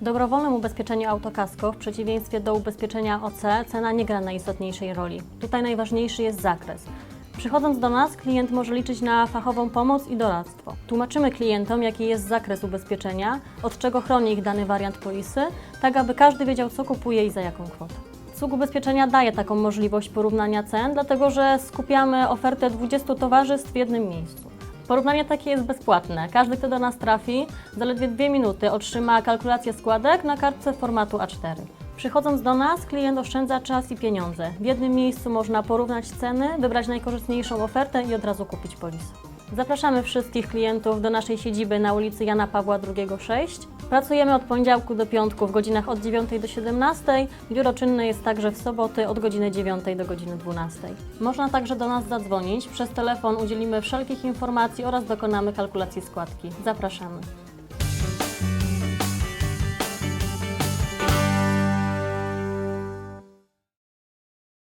dobrowolnym ubezpieczeniu autokasko, w przeciwieństwie do ubezpieczenia OC, cena nie gra najistotniejszej roli. Tutaj najważniejszy jest zakres. Przychodząc do nas, klient może liczyć na fachową pomoc i doradztwo. Tłumaczymy klientom, jaki jest zakres ubezpieczenia, od czego chroni ich dany wariant polisy, tak aby każdy wiedział, co kupuje i za jaką kwotę. Cug ubezpieczenia daje taką możliwość porównania cen, dlatego że skupiamy ofertę 20 towarzystw w jednym miejscu. Porównanie takie jest bezpłatne. Każdy, kto do nas trafi, zaledwie dwie minuty otrzyma kalkulację składek na kartce formatu A4. Przychodząc do nas, klient oszczędza czas i pieniądze. W jednym miejscu można porównać ceny, wybrać najkorzystniejszą ofertę i od razu kupić polisę. Zapraszamy wszystkich klientów do naszej siedziby na ulicy Jana Pawła II 6. Pracujemy od poniedziałku do piątku w godzinach od 9 do 17. Biuro czynne jest także w soboty od godziny 9 do godziny 12. Można także do nas zadzwonić. Przez telefon udzielimy wszelkich informacji oraz dokonamy kalkulacji składki. Zapraszamy.